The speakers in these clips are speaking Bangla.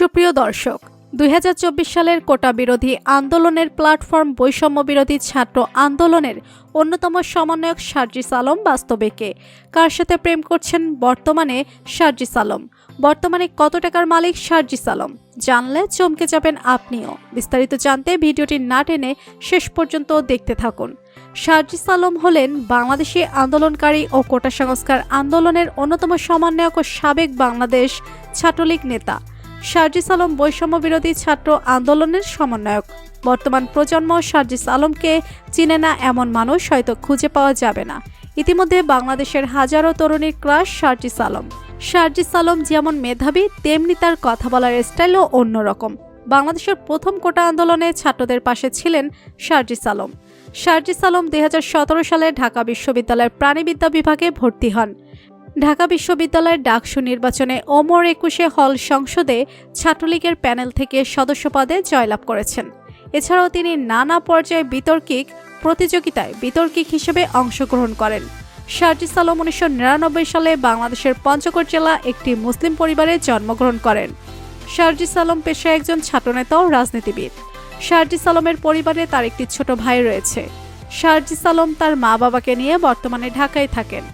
সুপ্রিয় দর্শক, দুই হাজার চব্বিশ সালের কোটা বিরোধী আন্দোলনের প্ল্যাটফর্ম বৈষম্য বিরোধী ছাত্র আন্দোলনের অন্যতম সমন্বয়ক সার্জিস আলম বাস্তবে কে কার সাথে প্রেম করছেন বর্তমানে সার্জিস আলম? বর্তমানে কত টাকার মালিক সার্জিস আলম? জানলে চমকে যাবেন আপনিও। বিস্তারিত জানতে ভিডিওটি না টেনে শেষ পর্যন্ত দেখতে থাকুন। সার্জিস আলম হলেন বাংলাদেশি আন্দোলনকারী ও কোটা সংস্কার আন্দোলনের অন্যতম সমন্বয়ক ও সাবেক বাংলাদেশ ছাত্রলীগ নেতা। সার্জিস আলম বৈষম্য বিরোধী ছাত্র আন্দোলনের সমন্বয়ক। বর্তমান প্রজন্ম সার্জিস আলমকে চিনে না এমন মানুষ হয়তো খুঁজে পাওয়া যাবে না। ইতিমধ্যে বাংলাদেশের হাজারো তরুণীর ক্রাশ সার্জিস আলম। সার্জিস আলম যেমন মেধাবী, তেমনি তার কথা বলার স্টাইলও অন্যরকম। বাংলাদেশের প্রথম কোটা আন্দোলনে ছাত্রদের পাশে ছিলেন সার্জিস আলম। সার্জিস আলম দুই সালে ঢাকা বিশ্ববিদ্যালয়ের প্রাণীবিদ্যা বিভাগে ভর্তি হন। ঢাকা বিশ্ববিদ্যালয়ের ডাকসু নির্বাচনে ওমর একুশে হল সংসদে ছাত্রলীগের প্যানেল থেকে সদস্য পদে জয়লাভ করেছেন। এছাড়াও তিনি নানা পর্যায়ে বিতর্কিক প্রতিযোগিতায় বিতর্কিক হিসেবে অংশগ্রহণ করেন। শারজিস আলম উনিশশো নিরানব্বই সালে বাংলাদেশের পঞ্চগড় জেলা একটি মুসলিম পরিবারে জন্মগ্রহণ করেন। শারজিস আলম পেশায় একজন ছাত্রনেতা ও রাজনীতিবিদ। শারজিস আলমের পরিবারে তার একটি ছোট ভাই রয়েছে। শারজিস আলম তার মা বাবাকে নিয়ে বর্তমানে ঢাকায় থাকেন।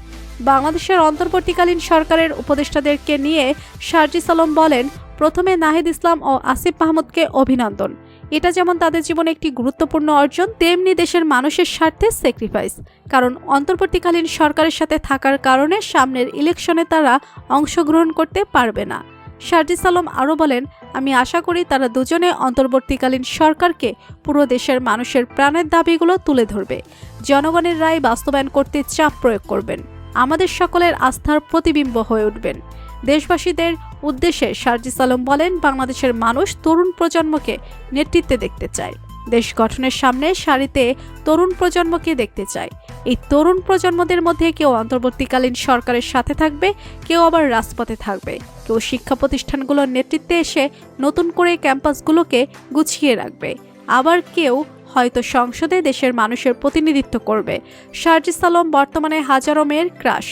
বাংলাদেশের অন্তর্বর্তীকালীন সরকারের উপদেষ্টাদেরকে নিয়ে শারজিস আলম বলেন, প্রথমে নাহিদ ইসলাম ও আসিফ মাহমুদকে অভিনন্দন। এটা যেমন তাদের জীবনে একটি গুরুত্বপূর্ণ অর্জন, তেমনি দেশের মানুষের স্বার্থে স্যাক্রিফাইস কারণ অন্তর্বর্তীকালীন সরকারের সাথে থাকার কারণে সামনের ইলেকশনে তারা অংশগ্রহণ করতে পারবে না। শারজিস আলম আরও বলেন, আমি আশা করি তারা দুজনে অন্তর্বর্তীকালীন সরকারকে পুরো দেশের মানুষের প্রাণের দাবিগুলো তুলে ধরবে। জনগণের রায় বাস্তবায়ন করতে চাপ প্রয়োগ করবেন। আমাদের সকলের আস্থার প্রতিবিম্ব হয়ে উঠবেন। দেশবাসীদের উদ্দেশ্যে শারজিস আলম বলেন, বাংলাদেশের মানুষ তরুণ প্রজন্মকে নেতৃত্বে দেখতে চায়। দেশ গঠনের সামনে সারিতে তরুণ প্রজন্মকে দেখতে চায়। এই তরুণ প্রজন্মদের মধ্যে কেউ অন্তর্বর্তীকালীন সরকারের সাথে থাকবে, কেউ আবার রাজপথে থাকবে। কেউ শিক্ষা প্রতিষ্ঠানগুলোর নেতৃত্বে এসে নতুন করে ক্যাম্পাসগুলোকে গুছিয়ে রাখবে। আবার কেউ হয়তো সংসদে দেশের মানুষের প্রতিনিধিত্ব করবে। শারজিস আলম বর্তমানে হাজারো মেয়ের ক্রাশ।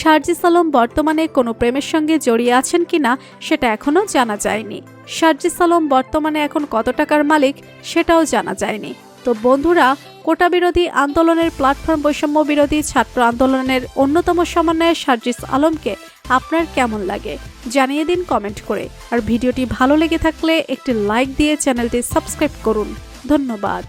শারজিস আলম বর্তমানে কোনো প্রেমের সঙ্গে জড়িয়ে আছেন কিনা সেটা এখনও জানা যায়নি। শারজিস আলম বর্তমানে এখন কত টাকার মালিক সেটাও জানা যায়নি। তো বন্ধুরা, কোটা বিরোধী আন্দোলনের প্ল্যাটফর্ম বৈষম্য বিরোধী ছাত্র আন্দোলনের অন্যতম সমন্বয়ে শারজিস আলমকে আপনার কেমন লাগে জানিয়ে দিন কমেন্ট করে। আর ভিডিওটি ভালো লেগে থাকলে একটি লাইক দিয়ে চ্যানেলটি সাবস্ক্রাইব করুন। ধন্যবাদ।